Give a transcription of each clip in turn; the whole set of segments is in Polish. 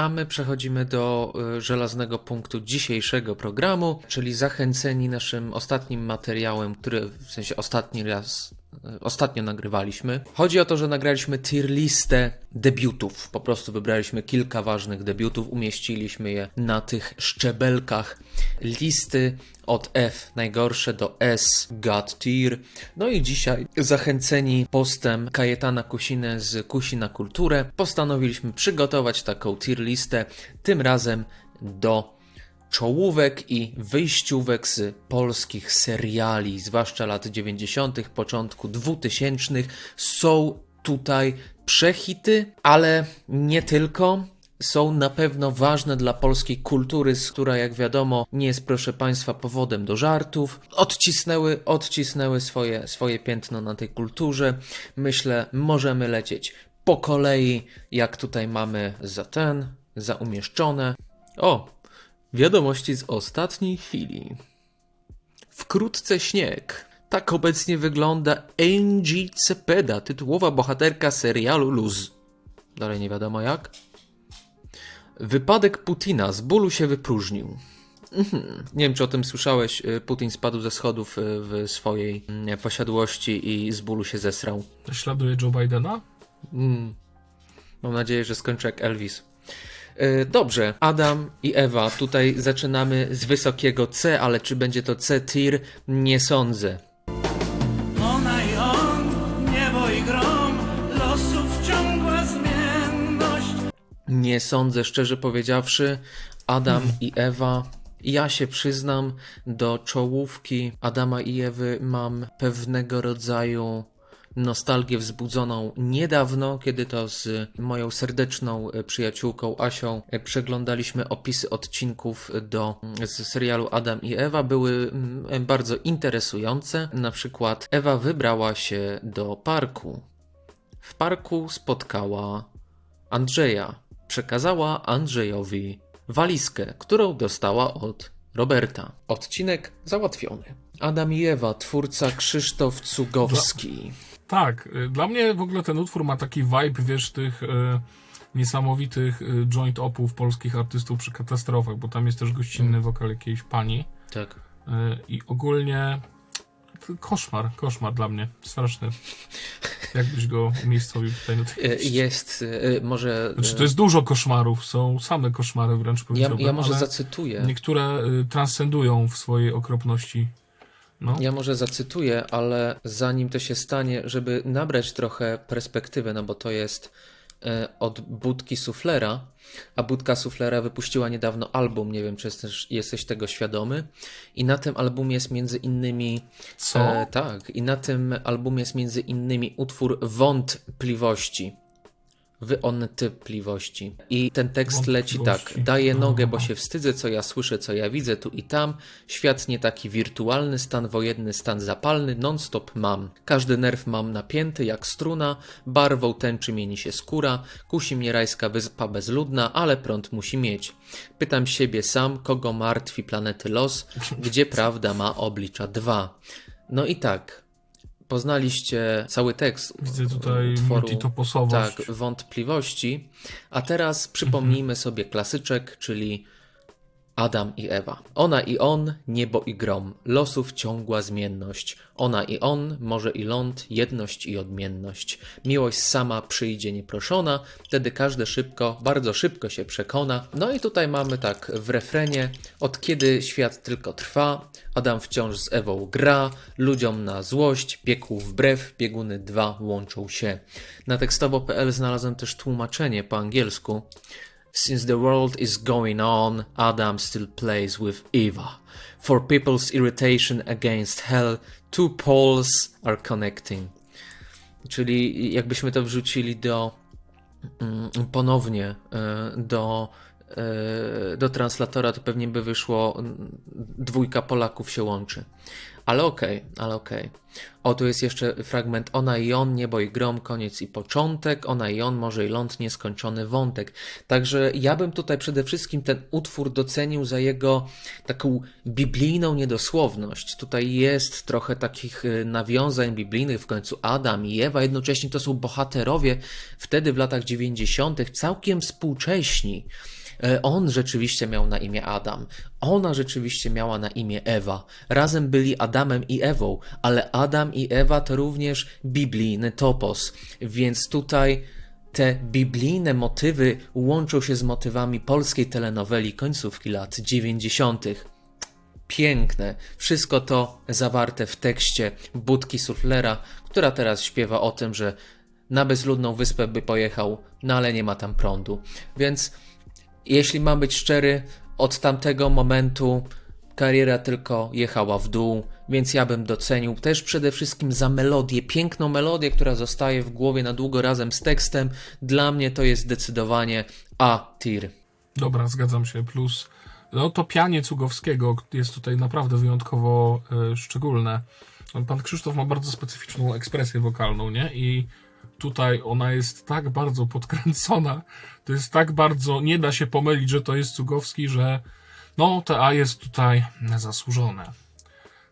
A my przechodzimy do y, żelaznego punktu dzisiejszego programu, czyli zachęceni naszym ostatnim materiałem, który w sensie ostatni raz, ostatnio nagrywaliśmy. Chodzi o to, że nagraliśmy tier listę debiutów. Po prostu wybraliśmy kilka ważnych debiutów, umieściliśmy je na tych szczebelkach listy od F najgorsze do S God tier. No i dzisiaj zachęceni postem Kajetana Kusiny z Kusi na Kulturę postanowiliśmy przygotować taką tier listę, tym razem do czołówek i wyjściówek z polskich seriali, zwłaszcza lat 90., początku 2000. Są tutaj przehity, ale nie tylko są na pewno ważne dla polskiej kultury, która, jak wiadomo, nie jest, proszę Państwa, powodem do żartów. Odcisnęły, odcisnęły swoje, swoje piętno na tej kulturze. Myślę, możemy lecieć po kolei, jak tutaj mamy za ten, za umieszczone. O, wiadomości z ostatniej chwili. Wkrótce śnieg. Tak obecnie wygląda Angie Cepeda, tytułowa bohaterka serialu Luz. Dalej nie wiadomo jak. Wypadek Putina z bólu się wypróżnił. Mhm. Nie wiem, czy o tym słyszałeś. y, Putin spadł ze schodów y, w swojej mm, posiadłości i z bólu się zesrał. Śladuje Joe Bidena? Mm. Mam nadzieję, że skończę jak Elvis. Y, Dobrze, Adam i Ewa, tutaj zaczynamy z wysokiego C, ale czy będzie to C tier? Nie sądzę. Ona i on, niebo i grom, losów ciągła zmienność. Nie sądzę, szczerze powiedziawszy. Adam i Ewa. Ja się przyznam, do czołówki Adama i Ewy mam pewnego rodzaju nostalgię wzbudzoną niedawno, kiedy to z moją serdeczną e, przyjaciółką Asią e, przeglądaliśmy opisy odcinków do z serialu Adam i Ewa. Były mm, bardzo interesujące. Na przykład Ewa wybrała się do parku. W parku spotkała Andrzeja. Przekazała Andrzejowi walizkę, którą dostała od Roberta. Odcinek załatwiony. Adam i Ewa, twórca Krzysztof Cugowski. Tak, y, dla mnie w ogóle ten utwór ma taki vibe, wiesz, tych y, niesamowitych y, joint opów polskich artystów przy katastrofach, bo tam jest też gościnny wokal jakiejś pani Tak. i ogólnie koszmar, koszmar dla mnie, straszny. Jakbyś go umiejscowił tutaj na tej liście? Jest, może. Znaczy, to jest dużo koszmarów, są same koszmary wręcz Ja, powiedziałbym, ja może ale zacytuję. niektóre transcendują w swojej okropności. No. Ja może zacytuję, ale zanim to się stanie, żeby nabrać trochę perspektywy, no bo to jest e, od Budki Suflera, a Budka Suflera wypuściła niedawno album, nie wiem czy jesteś, jesteś tego świadomy, i na tym albumie jest między innymi Co? E, tak, i na tym albumie jest między innymi utwór Wątpliwości. Wątpliwości. I ten tekst leci tak. Daję nogę, bo Aha. się wstydzę, co ja słyszę, co ja widzę tu i tam. Świat nie taki wirtualny, stan wojenny, stan zapalny, non-stop mam. Każdy nerw mam napięty jak struna, barwą tęczy mieni się skóra, kusi mnie rajska wyspa bezludna, ale prąd musi mieć. Pytam siebie sam, kogo martwi planety los, gdzie prawda ma oblicza dwa. No i tak, poznaliście cały tekst Widzę tutaj utworu, multitoposowość. tak, wątpliwości. A teraz przypomnijmy sobie klasyczek, czyli Adam i Ewa. Ona i on, niebo i grom, losów ciągła zmienność. Ona i on, morze i ląd, jedność i odmienność. Miłość sama przyjdzie nieproszona, wtedy każdy szybko, bardzo szybko się przekona. No i tutaj mamy tak w refrenie, od kiedy świat tylko trwa, Adam wciąż z Ewą gra, ludziom na złość, piekł wbrew, bieguny dwa łączą się. Na tekstowo.pl znalazłem też tłumaczenie po angielsku. Since the world is going on, Adam still plays with Eva. For people's irritation against hell, two poles are connecting. Czyli jakbyśmy to wrzucili do mm, ponownie e, do, e, do translatora, to pewnie by wyszło dwójka Polaków się łączy. Ale okej, ale okej. O, tu jest jeszcze fragment Ona i on, niebo i grom, koniec i początek. Ona i on, może i ląd, nieskończony wątek. Także ja bym tutaj przede wszystkim ten utwór docenił za jego taką biblijną niedosłowność. Tutaj jest trochę takich y, nawiązań biblijnych, w końcu Adam i Ewa, jednocześnie to są bohaterowie wtedy w latach 90., całkiem współcześni. E, On rzeczywiście miał na imię Adam. Ona rzeczywiście miała na imię Ewa. Razem byli Adamem i Ewą, ale Adam i Ewa to również biblijny topos. Więc tutaj te biblijne motywy łączą się z motywami polskiej telenoweli końcówki lat 90. Piękne. Wszystko to zawarte w tekście Budki Suflera, która teraz śpiewa o tym, że na bezludną wyspę by pojechał, no ale nie ma tam prądu. Więc jeśli mam być szczery, od tamtego momentu kariera tylko jechała w dół, więc ja bym docenił też przede wszystkim za melodię, piękną melodię, która zostaje w głowie na długo razem z tekstem. Dla mnie to jest zdecydowanie A tier. Dobra, zgadzam się. Plus, no to pianie Cugowskiego jest tutaj naprawdę wyjątkowo e, szczególne. Pan Krzysztof ma bardzo specyficzną ekspresję wokalną, nie? I tutaj ona jest tak bardzo podkręcona, to jest tak bardzo, nie da się pomylić, że to jest Cugowski, że no, te A jest tutaj zasłużone.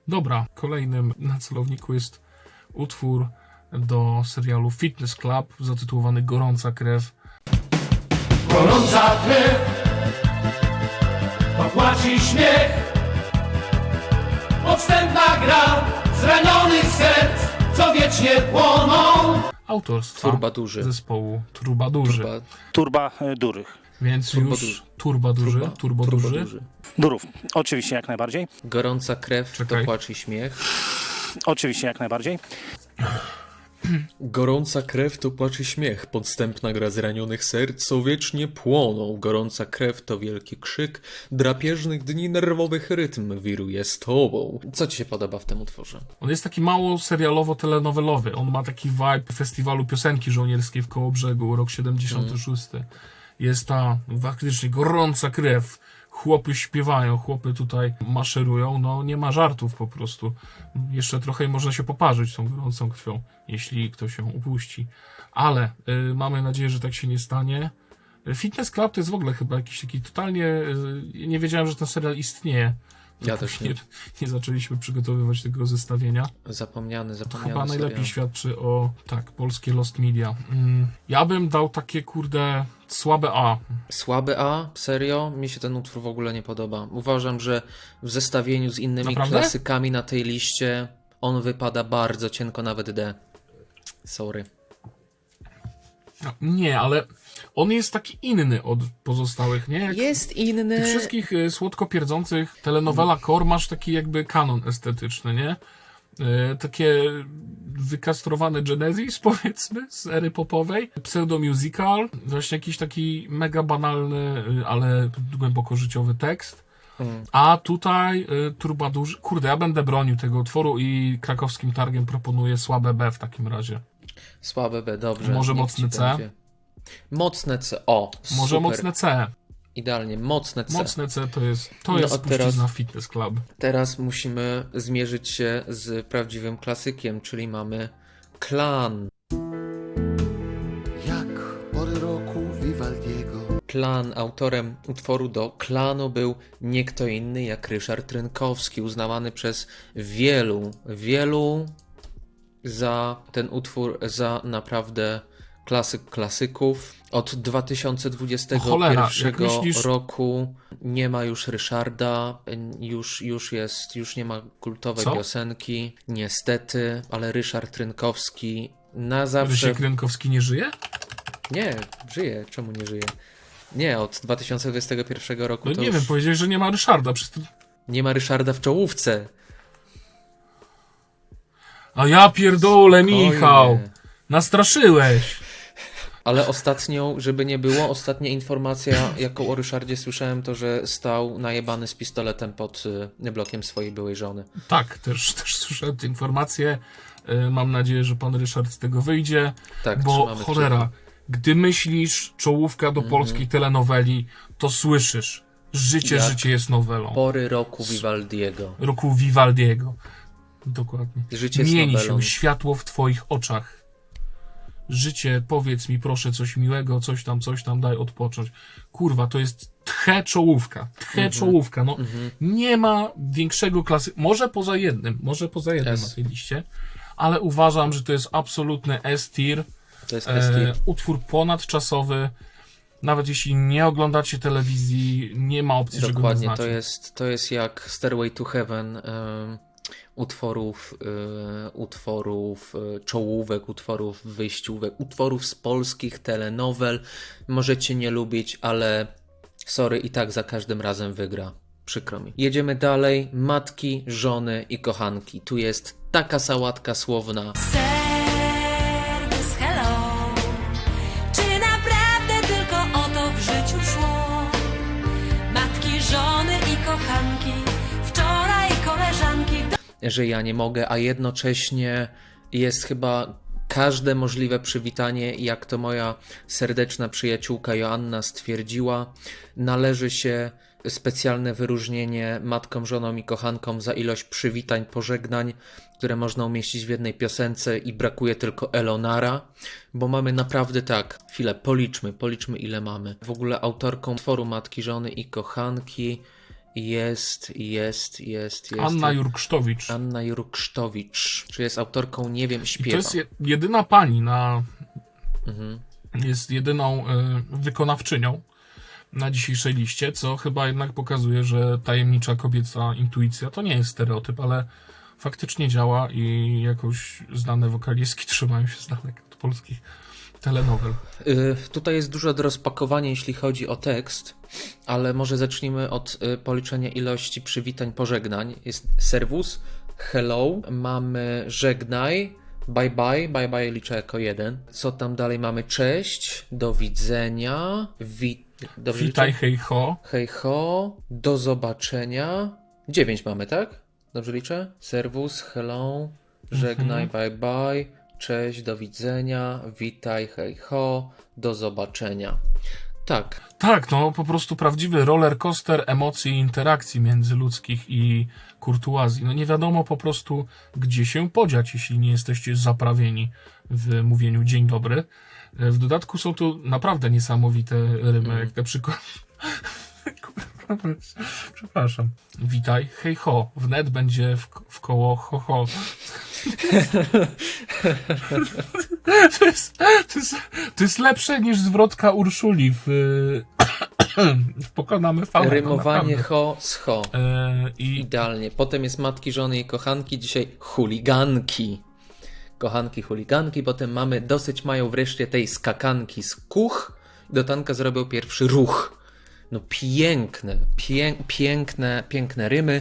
Dobra, kolejnym na celowniku jest utwór do serialu Fitness Club zatytułowany Gorąca Krew. Gorąca krew To śmiech Podstępna gra Zranionych serc Co wiecznie płoną autorstwa Turbadurzy. zespołu Turbadurzy. Turba, Turba e, Durych. Więc już Turbadurzy, turba, Turbodurzy. turbodurzy. Durów. Oczywiście jak najbardziej. Gorąca krew Czekaj. to płacz i śmiech. Oczywiście jak najbardziej. Gorąca krew to płacz i śmiech, podstępna gra zranionych serc, co wiecznie płoną. Gorąca krew to wielki krzyk, drapieżnych dni nerwowych rytm wiruje z tobą. Co ci się podoba w tym utworze? On jest taki mało serialowo-telenowelowy. On ma taki vibe festiwalu piosenki żołnierskiej w Kołobrzegu, rok 76. Jest ta faktycznie gorąca krew. Chłopy śpiewają, chłopy tutaj maszerują. No nie ma żartów po prostu. Jeszcze trochę można się poparzyć tą gorącą krwią, jeśli ktoś się upuści. Ale y, mamy nadzieję, że tak się nie stanie. Fitness Club to jest w ogóle chyba jakiś taki totalnie. y, Nie wiedziałem, że ten serial istnieje. Ja też nie. nie, zaczęliśmy przygotowywać tego zestawienia. Zapomniany, zapomniany Chyba najlepiej serial. świadczy o, tak, polskie Lost Media. Mm, ja bym dał takie, kurde, słabe A. Słaby A? Serio? Mi się ten utwór w ogóle nie podoba. Uważam, że w zestawieniu z innymi Naprawdę? klasykami na tej liście on wypada bardzo cienko, nawet D. Sorry. No, Nie, ale on jest taki inny od pozostałych, nie? Jak Jest inny. tych wszystkich y, słodko pierdzących telenowela core masz taki jakby kanon estetyczny, nie? Y, takie wykastrowane Genesis, powiedzmy, z ery popowej, pseudo-musical, właśnie jakiś taki mega banalny, y, ale głęboko życiowy tekst. Mm. A tutaj y, Turbadurzy... Kurde, ja będę bronił tego utworu i krakowskim targiem proponuję słabe B w takim razie. Słabe B, dobrze. Może ci C? będzie. Mocne C, o. Może super. mocne C. Idealnie, mocne C. Mocne C to jest, to No, jest teraz- Fitness Club. Teraz musimy zmierzyć się z prawdziwym klasykiem, czyli mamy Klan. Jak pory roku Vivaldiego Klan, autorem utworu do Klanu był nie kto inny jak Ryszard Rynkowski, uznawany przez wielu, wielu za ten utwór za naprawdę klasyk klasyków. Od 2021 O cholera, jak myślisz- roku nie ma już Ryszarda, już, już jest, już nie ma kultowej Co? piosenki, niestety, ale Ryszard Rynkowski na zawsze... Rysiek Rynkowski nie żyje? Nie, żyje. Czemu nie żyje? Nie, od 2021 roku No to nie już wiem, powiedziałeś, że nie ma Ryszarda. Przez to... nie ma Ryszarda w czołówce. A ja pierdolę, Spokojnie. Michał! Nastraszyłeś! Ale ostatnią, żeby nie było, ostatnia informacja, jaką o Ryszardzie słyszałem, to że stał najebany z pistoletem pod y, blokiem swojej byłej żony. Tak, też, też słyszałem tę informację. E, Mam nadzieję, że pan Ryszard z tego wyjdzie. Tak, bo cholera, kciuki. gdy myślisz czołówka do polskiej telenoweli, to słyszysz. Życie, Jak życie jest nowelą. Pory roku Vivaldiego. Roku Vivaldiego. Dokładnie. Życie Mieni się światło w twoich oczach. Życie, powiedz mi proszę coś miłego, coś tam, coś tam, daj odpocząć. Kurwa, to jest tche czołówka. Tche Mhm. czołówka. No, nie ma większego klasy. Może poza jednym, może poza jednym S. na tej liście, ale uważam, że to jest absolutny S-tier. To jest E, utwór ponadczasowy. Nawet jeśli nie oglądacie telewizji, nie ma opcji, że go nie Dokładnie, to jest, to jest jak Stairway to Heaven em, utworów, e, utworów e, czołówek, utworów wyjściówek, utworów z polskich telenowel. Możecie nie lubić, ale sorry, i tak za każdym razem wygra. Przykro mi. Jedziemy dalej. Matki, żony i kochanki. Tu jest taka sałatka słowna. Że ja nie mogę, a jednocześnie jest chyba każde możliwe przywitanie, jak to moja serdeczna przyjaciółka Joanna stwierdziła, należy się specjalne wyróżnienie matkom, żonom i kochankom za ilość przywitań, pożegnań, które można umieścić w jednej piosence i brakuje tylko Elonara, bo mamy naprawdę tak, chwilę, policzmy, policzmy ile mamy. W ogóle autorką tworu Matki, Żony i Kochanki jest, jest, jest, jest. Anna Jurksztowicz. Anna Jurksztowicz, czy jest autorką, nie wiem, I śpiewa. to jest je- jedyna pani na. Mhm. Jest jedyną y, wykonawczynią na dzisiejszej liście, co chyba jednak pokazuje, że tajemnicza kobieca intuicja to nie jest stereotyp, ale faktycznie działa i jakoś znane wokalistki trzymają się z daleka od polskich telenowel. Y, tutaj jest dużo do rozpakowania, jeśli chodzi o tekst, ale może zacznijmy od y, policzenia ilości przywitań, pożegnań. Jest serwus, hello, mamy żegnaj, bye bye, bye bye liczę jako jeden. Co tam dalej mamy? Cześć, do widzenia, wi... Dobrze Witaj, liczę? hej ho. Hej ho, do zobaczenia. Dziewięć mamy, tak? Dobrze liczę? Serwus, hello, żegnaj, bye bye, cześć, do widzenia, witaj, hej ho, do zobaczenia. Tak, Tak, no po prostu prawdziwy roller coaster emocji i interakcji międzyludzkich i kurtuazji. No nie wiadomo po prostu, gdzie się podziać, jeśli nie jesteście zaprawieni w mówieniu dzień dobry. E, W dodatku są tu naprawdę niesamowite rymy, jak na przykład... Przepraszam. Witaj, hej ho, wnet będzie w, w koło ho ho. To jest, to, jest, to jest lepsze niż zwrotka Urszuli w, w Pokonamy Faunę. rymowanie naprawdę. ho z ho. E, I Idealnie. Potem jest matki, żony i kochanki, dzisiaj chuliganki. Kochanki, chuliganki, potem mamy dosyć mają wreszcie tej skakanki z kuch. Do tanka zrobił pierwszy ruch. No piękne, pię piękne, piękne rymy,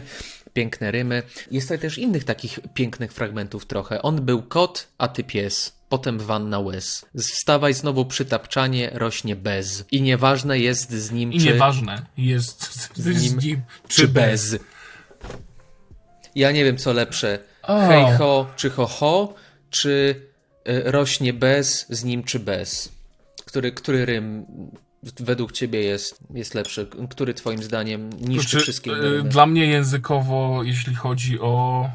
piękne rymy. Jest tutaj też innych takich pięknych fragmentów trochę. On był kot, a ty pies. Potem wanna łez. Wstawaj znowu przytapczanie, rośnie bez. I nieważne jest z nim I czy... nieważne jest z nim, nim, czy bez. Ja nie wiem, co lepsze. O. Hej ho, czy ho ho, czy y, rośnie bez, z nim czy bez. Który, który rym według ciebie jest, jest lepszy? Który twoim zdaniem niszczy Znaczy, wszystkie inne e, rymy? Dla mnie językowo, jeśli chodzi o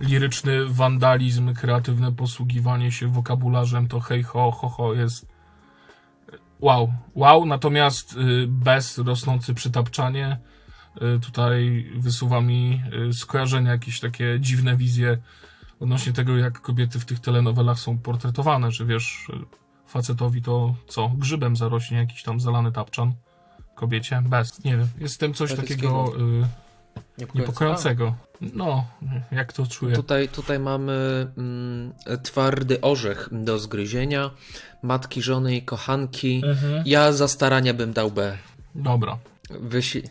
liryczny wandalizm, kreatywne posługiwanie się wokabularzem, to hej ho, ho, ho jest wow, wow, natomiast y, bez rosnący przytapczanie y, tutaj wysuwa mi y, skojarzenia, jakieś takie dziwne wizje odnośnie tego, jak kobiety w tych telenowelach są portretowane, że wiesz, y, facetowi to co, grzybem zarośnie jakiś tam zalany tapczan, kobiecie bez, nie wiem, jest w tym coś takiego y, niepokojącego. No, jak to czuję. Tutaj, tutaj mamy mm, twardy orzech do zgryzienia. Matki, żony i kochanki. Mhm. Ja za starania bym dał B. Dobra, Wysi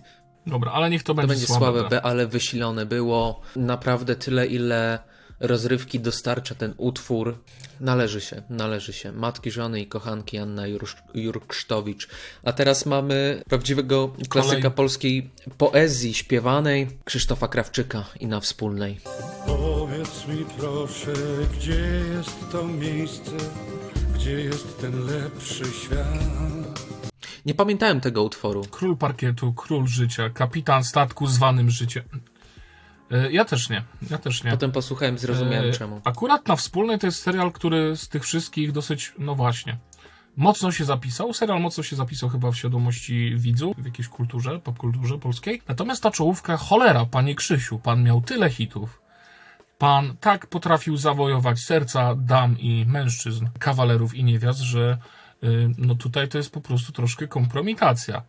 dobra, ale niech to To będzie, będzie słabe. słabe B. B, ale wysilone było. Naprawdę tyle, ile rozrywki dostarcza ten utwór. Należy się, należy się. Matki, żony i kochanki Anna Jur- Jurksztowicz. A teraz mamy prawdziwego klasyka Kolej. polskiej poezji śpiewanej Krzysztofa Krawczyka i na wspólnej. Powiedz mi proszę, gdzie jest to miejsce, gdzie jest ten lepszy świat? Nie pamiętałem tego utworu. Król parkietu, król życia, kapitan statku zwanym życiem. E, Ja też nie, ja też nie. Potem posłuchałem, zrozumiałem E, czemu. Akurat na wspólnej to jest serial, który z tych wszystkich dosyć, no właśnie, mocno się zapisał. Serial mocno się zapisał chyba w świadomości widzów, w jakiejś kulturze, popkulturze polskiej. Natomiast ta czołówka, cholera, panie Krzysiu, pan miał tyle hitów. Pan tak potrafił zawojować serca dam i mężczyzn, kawalerów i niewiast, że y, no tutaj to jest po prostu troszkę kompromitacja.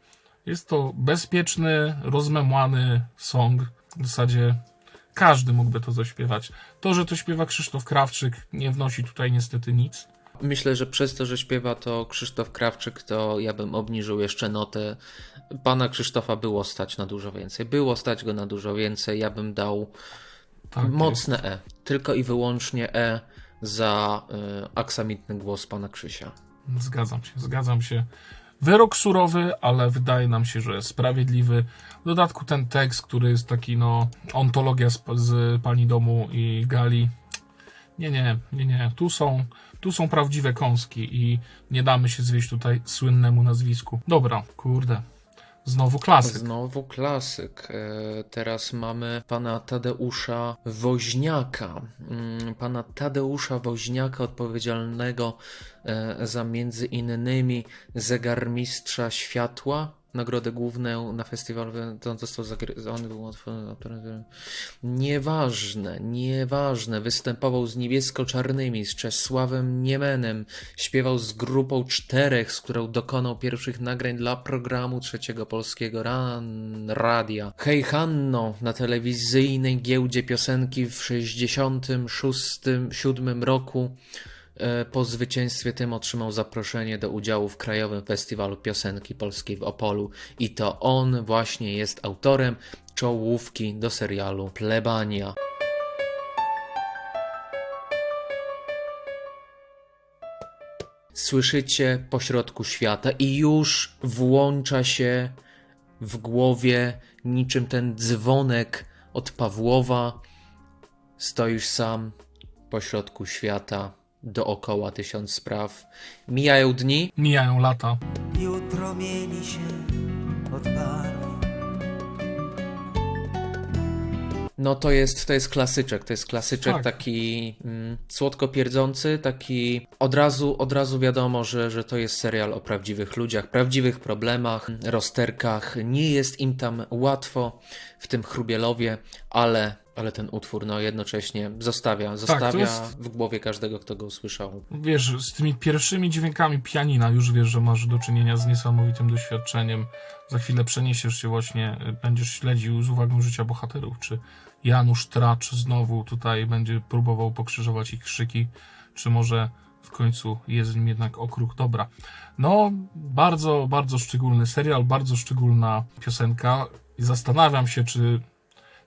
Jest to bezpieczny, rozmemłany song. W zasadzie każdy mógłby to zaśpiewać. To, że to śpiewa Krzysztof Krawczyk, nie wnosi tutaj niestety nic. Myślę, że przez to, że śpiewa to Krzysztof Krawczyk, to ja bym obniżył jeszcze notę. Pana Krzysztofa było stać na dużo więcej. Było stać go na dużo więcej. Ja bym dał Tak mocne E. Tylko i wyłącznie E za y, aksamitny głos pana Krzysia. Zgadzam się, zgadzam się. Wyrok surowy, ale wydaje nam się, że sprawiedliwy. W dodatku ten tekst, który jest taki, no, ontologia z, z pani domu i Gali. Nie, nie, nie, nie. Tu są, tu są prawdziwe kąski i nie damy się zwieść tutaj słynnemu nazwisku. Dobra, kurde. Znowu klasyk. Znowu klasyk. E, Teraz mamy pana Tadeusza Woźniaka. Mm, Pana Tadeusza Woźniaka, odpowiedzialnego e, za między innymi zegarmistrza światła. Nagrodę główną na festiwalu, to został zagry- on był autorem- Nieważne, nieważne. Występował z niebiesko-czarnymi, z Czesławem Niemenem. Śpiewał z grupą czterech, z którą dokonał pierwszych nagrań dla programu trzeciego polskiego ran, radia. Hej Hanno na telewizyjnej giełdzie piosenki w 66-7 roku. E, Po zwycięstwie tym otrzymał zaproszenie do udziału w Krajowym Festiwalu Piosenki Polskiej w Opolu i to on właśnie jest autorem czołówki do serialu Plebania. Słyszycie pośrodku świata i już włącza się w głowie niczym ten dzwonek od Pawłowa. Stoisz sam pośrodku świata, dookoła tysiąc spraw. Mijają dni, Mijają lata. Jutro mieni się od barw. no to jest, to jest klasyczek, to jest klasyczek Tak. taki mm, słodko pierdzący, taki od razu, od razu wiadomo, że, że to jest serial o prawdziwych ludziach, prawdziwych problemach, rozterkach. Nie jest im tam łatwo w tym Chrubielowie, ale, ale ten utwór no jednocześnie zostawia, zostawia Tak, jest- w głowie każdego, kto go usłyszał. Wiesz, z tymi pierwszymi dźwiękami pianina już wiesz, że masz do czynienia z niesamowitym doświadczeniem. Za chwilę przeniesiesz się właśnie, y, będziesz śledził z uwagą życia bohaterów, czy Janusz Tracz znowu tutaj będzie próbował pokrzyżować ich krzyki, czy może w końcu jest w nim jednak okruk dobra. No, bardzo, bardzo szczególny serial, bardzo szczególna piosenka i zastanawiam się, czy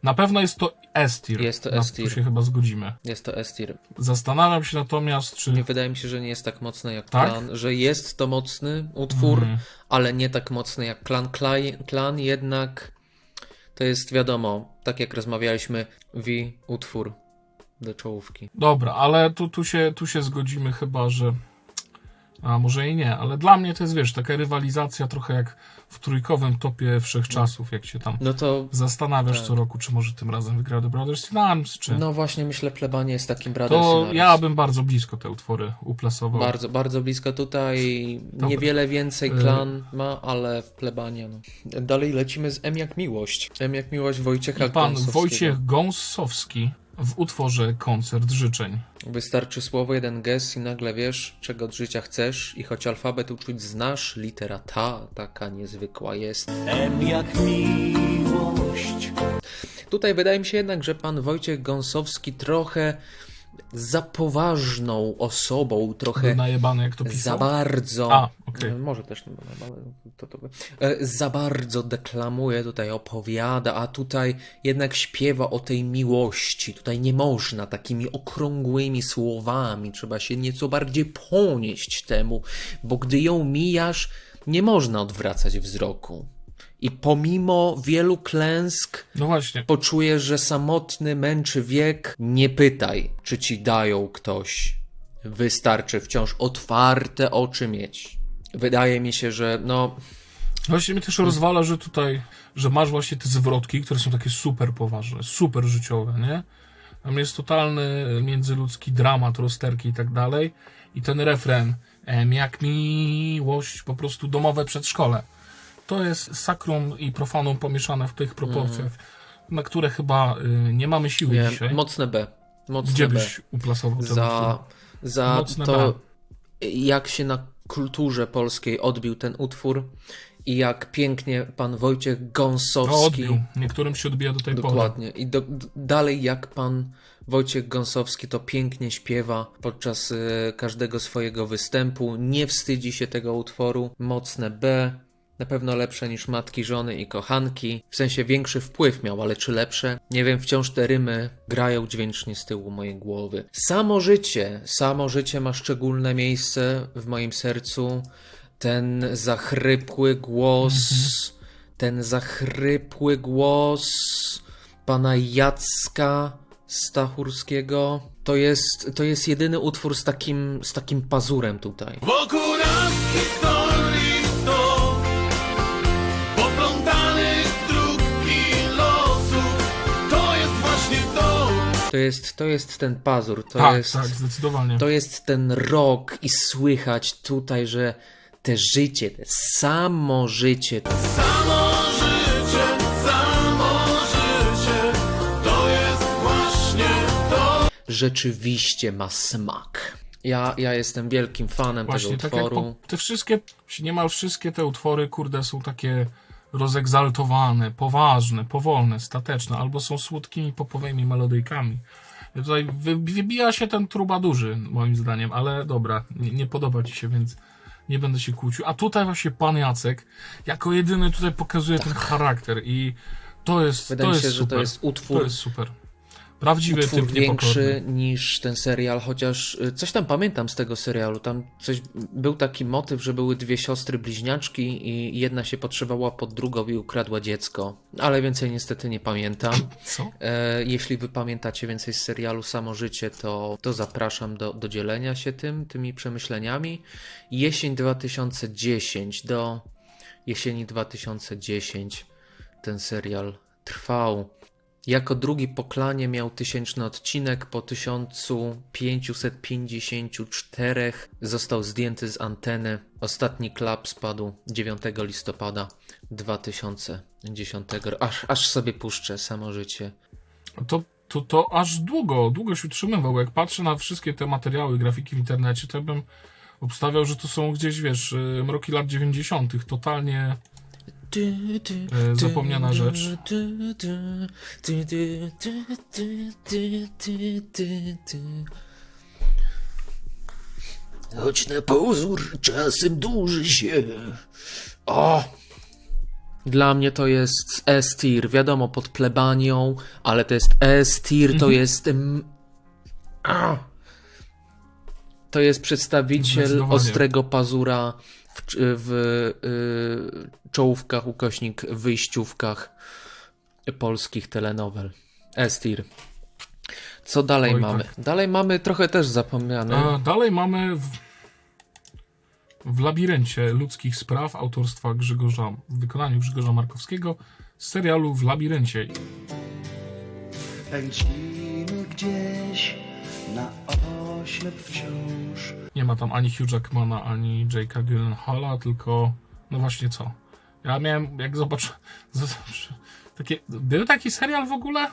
na pewno jest to S-tier. Jest to S-tier. Tu się chyba zgodzimy. Jest to Estir. Zastanawiam się natomiast, czy... Nie wydaje mi się, że nie jest tak mocny jak Tak? Klan, że jest to mocny utwór, Mhm. ale nie tak mocny jak Klan. Klan, Klan jednak to jest wiadomo, tak jak rozmawialiśmy, wi utwór do czołówki. Dobra, ale tu, tu, się, tu się zgodzimy chyba, że. A może i nie, ale dla mnie to jest, wiesz, taka rywalizacja trochę jak w trójkowym topie wszechczasów, jak się tam No to zastanawiasz tak. co roku, czy może tym razem wygra The Brothers in Arms, czy. no właśnie myślę plebanie jest takim Brothers to in Arms. ja bym bardzo blisko te utwory uplasował. Bardzo, bardzo blisko tutaj. Dobra. Niewiele więcej Y- klan ma, ale plebania. No. Dalej lecimy z M jak miłość. M jak miłość Wojciecha I pan. Wojciech Gąsowski w utworze Koncert Życzeń. Wystarczy słowo, jeden gest i nagle wiesz, czego od życia chcesz i choć alfabet uczuć znasz, litera ta taka niezwykła jest. M jak miłość. Tutaj wydaje mi się jednak, że pan Wojciech Gąsowski trochę za poważną osobą, trochę Najebany jak to za pisał. bardzo. A, okej. E, Może też nie ale to, to, e, za bardzo deklamuje, tutaj opowiada, a tutaj jednak śpiewa o tej miłości. Tutaj nie można takimi okrągłymi słowami, trzeba się nieco bardziej ponieść temu, bo gdy ją mijasz, nie można odwracać wzroku. I pomimo wielu klęsk, No właśnie. poczujesz, że samotny męczy wiek, nie pytaj, czy ci dają ktoś. Wystarczy wciąż otwarte oczy mieć. Wydaje mi się, że no, Właśnie mnie też rozwala, że tutaj, że masz właśnie te zwrotki, które są takie super poważne, super życiowe, nie? Tam jest totalny międzyludzki dramat, rozterki i tak dalej. I ten refren, em jak miłość, po prostu domowe przedszkole. To jest sakrum i profanum pomieszane w tych proporcjach, na które chyba y, nie mamy siły Nie, dzisiaj. mocne B. Mocne Gdzie B. byś uplasował ten za, za Mocne to, jak się na kulturze polskiej odbił ten utwór i jak pięknie pan Wojciech No Gąsowski. odbił. Niektórym się odbija do tej pory. Dokładnie. I do, dalej jak pan Wojciech Gąsowski to pięknie śpiewa podczas y, każdego swojego występu. Nie wstydzi się tego utworu. Mocne B. Na pewno lepsze niż matki, żony i kochanki. W sensie większy wpływ miał, ale czy lepsze? Nie wiem, wciąż te rymy grają dźwięcznie z tyłu mojej głowy. Samo życie, samo życie ma szczególne miejsce w moim sercu. Ten zachrypły głos, ten zachrypły głos pana Jacka Stachurskiego. To jest, to jest jedyny utwór z takim, z takim pazurem tutaj. Wokół nas historii to jest, to jest ten pazur, to tak, jest, tak, zdecydowanie. to jest ten rok i słychać tutaj, że te życie, te samo życie, Samo życie, samo życie To jest właśnie to rzeczywiście ma smak. Ja, ja jestem wielkim fanem Właśnie, tego tak jak utworu. po, te wszystkie, niemal wszystkie te utwory, kurde, są takie rozegzaltowane, poważne, powolne, stateczne, albo są słodkimi popowymi melodyjkami. Tutaj wy, wybija się ten trubadurzy, moim zdaniem, ale dobra, nie, nie podoba ci się, więc nie będę się kłócił. A tutaj właśnie pan Jacek, jako jedyny tutaj pokazuje ten charakter i to jest, Tak. Wydaje to mi jest się, że to jest utwór, To jest super. Prawdziwy utwór typ większy niepokorny. niż ten serial, chociaż y, coś tam pamiętam z tego serialu. Tam coś był taki motyw, że były dwie siostry bliźniaczki i jedna się potrzebowała pod drugą i ukradła dziecko. Ale więcej niestety nie pamiętam. Co? E, jeśli wy pamiętacie więcej z serialu Samo Życie, to, to zapraszam do, do dzielenia się tym, tymi przemyśleniami. Jesień 2010 do jesieni 2010 ten serial trwał. Jako drugi po klanie miał tysięczny odcinek, po 1554 został zdjęty z anteny. Ostatni klap spadł 9 listopada 2010 roku. Aż, aż sobie puszczę samo życie. to, to, to aż długo, długo się utrzymywał. Jak patrzę na wszystkie te materiały, grafiki w internecie, to bym obstawiał, że to są gdzieś, wiesz, y, mroki lat 90. Totalnie zapomniana rzecz. Choć na pozór czasem dłuży się. O! Dla mnie to jest S-tier, wiadomo, pod plebanią, ale to jest S-tier, to jest... mm, a! To jest przedstawiciel ostrego pazura w, y, czołówkach, ukośnik wyjściówkach polskich telenowel. S-tier. Co dalej Oj, mamy? tak. Dalej mamy trochę też zapomniane. A dalej mamy w, w labiryncie ludzkich spraw autorstwa Grzegorza, w wykonaniu Grzegorza Markowskiego z serialu W labiryncie. Pędzimy gdzieś na oślep wciąż. Nie ma tam ani Hugh Jackmana, ani Jake'a Gyllenhaala, tylko no właśnie co. Ja miałem, jak zobacz, zobacz takie, był taki serial w ogóle?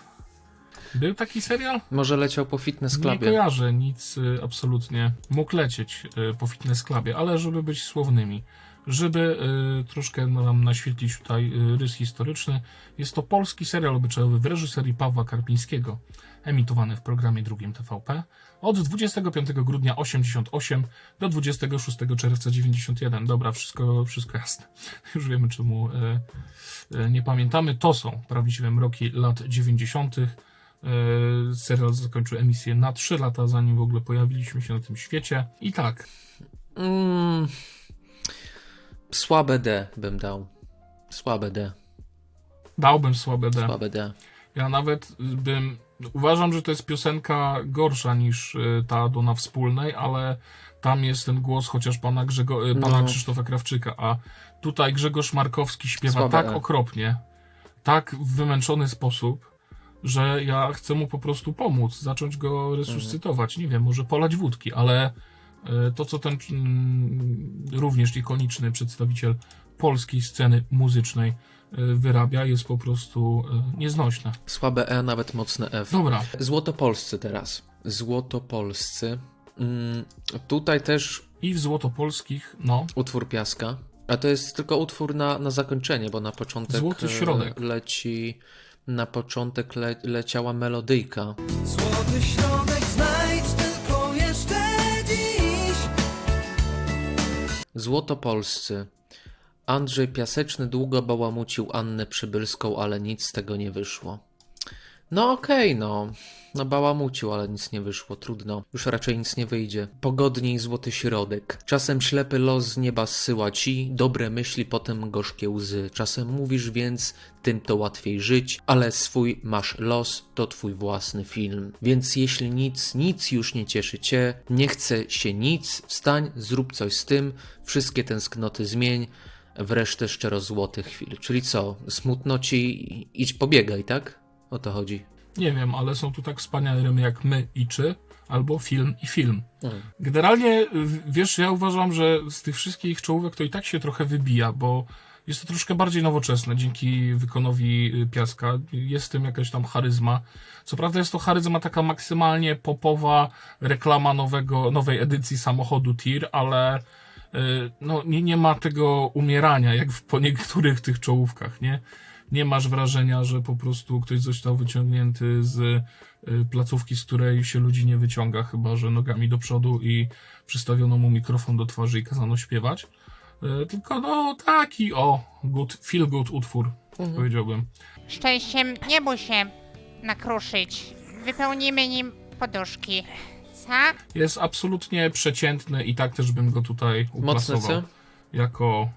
Był taki serial? Może leciał po fitness Nie clubie. kojarzę nic y, absolutnie. Mógł lecieć y, po fitness clubie, ale żeby być słownymi, żeby y, troszkę nam naświetlić tutaj y, rys historyczny, jest to polski serial obyczajowy w reżyserii Pawła Karpińskiego, emitowany w programie drugim TVP od 25 grudnia 88 do 26 czerwca 91. Dobra, wszystko, wszystko jasne. Już wiemy, czemu y, y, nie pamiętamy. To są prawdziwe mroki lat 90. E, Serial zakończył emisję na 3 lata, zanim w ogóle pojawiliśmy się na tym świecie. I tak, Mm, słabe D bym dał. Słabe D. dałbym słabe D. Słabe D. Ja nawet bym. Uważam, że to jest piosenka gorsza niż y, ta do na wspólnej, ale tam jest ten głos chociaż pana, Grzego, y, pana No. Krzysztofa Krawczyka, a tutaj Grzegorz Markowski śpiewa Słabe tak okropnie, tak w wymęczony sposób, że ja chcę mu po prostu pomóc, zacząć go resuscytować. Nie wiem, może polać wódki, ale y, to, co ten mm, również ikoniczny przedstawiciel polskiej sceny muzycznej wyrabia, jest po prostu y, nieznośne. Słabe E, nawet mocne F. Dobra, Złotopolscy teraz. Złotopolscy. Mm, tutaj też i w Złotopolskich, no, utwór Piaska. A to jest tylko utwór na, na zakończenie, bo na początek Złoty e, środek. leci. Na początek le, leciała melodyjka. Złoty środek znajdź tylko jeszcze dziś Złotopolscy. Andrzej Piaseczny długo bałamucił Annę Przybylską, ale nic z tego nie wyszło. No okej, no. No bałamucił, ale nic nie wyszło, trudno. Już raczej nic nie wyjdzie. Pogodniej złoty środek. Czasem ślepy los z nieba zsyła ci dobre myśli, potem gorzkie łzy. Czasem mówisz więc, tym to łatwiej żyć, ale swój masz los, to twój własny film. Więc jeśli nic, nic już nie cieszy cię, nie chce się nic, wstań, zrób coś z tym, wszystkie tęsknoty zmień, w resztę szczerozłotych chwil. Czyli co, smutno ci, idź pobiegaj, tak? O to chodzi. nie wiem, ale są tu tak wspaniałe rymy jak my i czy, albo film i film. Mm. Generalnie, wiesz, ja uważam, że z tych wszystkich czołówek to i tak się trochę wybija, bo jest to troszkę bardziej nowoczesne dzięki wykonowi y, Piaska. Jest w tym jakaś tam charyzma. Co prawda jest to charyzma taka maksymalnie popowa, reklama nowego, nowej edycji samochodu TIR, ale no, nie, nie ma tego umierania, jak w, po niektórych tych czołówkach, nie? Nie masz wrażenia, że po prostu ktoś został wyciągnięty z y, placówki, z której się ludzi nie wyciąga, chyba że nogami do przodu i przystawiono mu mikrofon do twarzy i kazano śpiewać. Y, Tylko no taki o, good, feel good utwór, powiedziałbym. Szczęściem nie bój się nakruszyć. Wypełnimy nim poduszki. Co? Jest absolutnie przeciętny i tak też bym go tutaj Mocne uplasował. C? Jako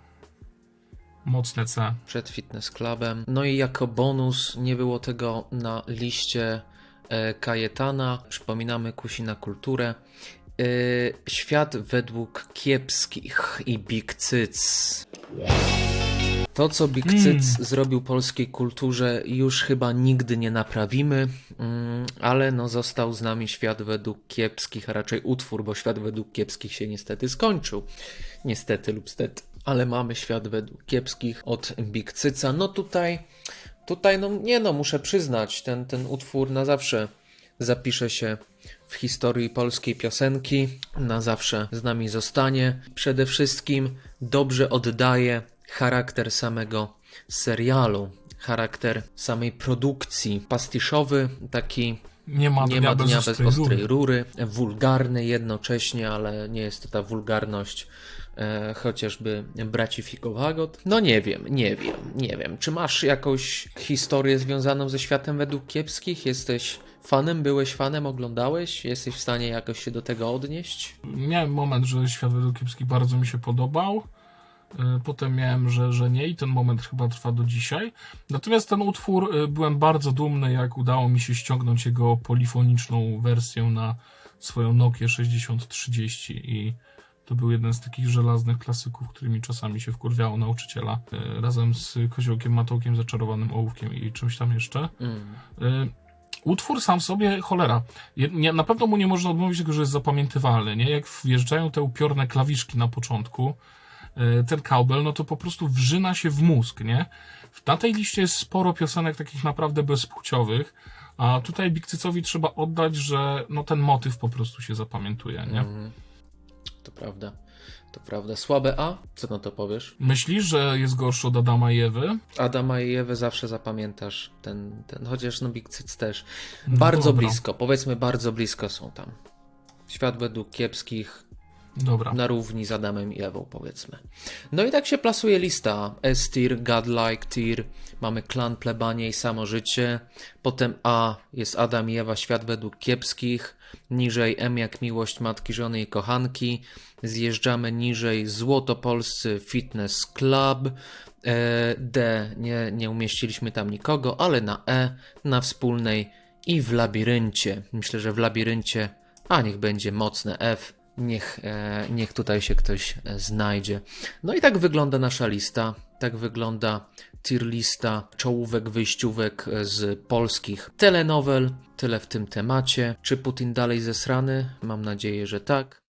mocne C. Przed Fitness Clubem. No i jako bonus nie było tego na liście e, Kajetana. Przypominamy Kusi na kulturę. E, świat według kiepskich i Big Cyc. To, co Big Cyc zrobił polskiej kulturze, już chyba nigdy nie naprawimy, mm, ale no został z nami świat według kiepskich, a raczej utwór, bo świat według kiepskich się niestety skończył. Niestety lub stety. Ale mamy świat według kiepskich od Big Cyca. No tutaj, tutaj no nie no, muszę przyznać, ten, ten utwór na zawsze zapisze się w historii polskiej piosenki, na zawsze z nami zostanie. Przede wszystkim dobrze oddaje charakter samego serialu, charakter samej produkcji. Pastiszowy, taki Nie ma nie dnia, ma bez, dnia bez ostrej ostrej rury. rury. Wulgarny jednocześnie, ale nie jest to ta wulgarność e, chociażby braci Fikowagot. No nie wiem, nie wiem, nie wiem. Czy masz jakąś historię związaną ze światem według kiepskich? Jesteś fanem, byłeś fanem, oglądałeś? Jesteś w stanie jakoś się do tego odnieść? Miałem moment, że świat według kiepski bardzo mi się podobał. Y, Potem miałem, że, że nie i ten moment chyba trwa do dzisiaj. Natomiast ten utwór y, byłem bardzo dumny, jak udało mi się ściągnąć jego polifoniczną wersję na swoją Nokię 6030 i to był jeden z takich żelaznych klasyków, którymi czasami się wkurwiało nauczyciela y, razem z koziołkiem, matołkiem, zaczarowanym ołówkiem i czymś tam jeszcze. Y, Utwór sam w sobie, cholera, nie, na pewno mu nie można odmówić tego, że jest zapamiętywalny, nie? Jak wjeżdżają te upiorne klawiszki na początku, ten cowbell, no to po prostu wrzyna się w mózg, nie? Na tej liście jest sporo piosenek takich naprawdę bezpłciowych, a tutaj Bikcycowi trzeba oddać, że no ten motyw po prostu się zapamiętuje, nie? To prawda, to prawda. Słabe A? Co na to powiesz? Myślisz, że jest gorszy od Adama i Ewy? Adama i Ewę zawsze zapamiętasz ten, ten chociaż no Big Cyc też. No Bardzo dobra. blisko, powiedzmy bardzo blisko są tam. Świat według kiepskich, Dobra. na równi z Adamem i Ewą, powiedzmy. No i tak się plasuje lista. S tier, Godlike tier, mamy Klan Plebanie i Samo Życie. Potem A jest Adam i Ewa, Świat według kiepskich. Niżej M jak Miłość Matki, Żony i Kochanki. Zjeżdżamy niżej Złotopolscy Fitness Club. E, D nie, nie umieściliśmy tam nikogo, ale na E, na wspólnej i w labiryncie. Myślę, że w labiryncie, a niech będzie mocne F, niech, e, niech tutaj się ktoś e, znajdzie. No i tak wygląda nasza lista. Tak wygląda tier lista czołówek, wyjściówek e, z polskich telenowel. Tyle w tym temacie. Czy Putin dalej zesrany? Mam nadzieję, że tak.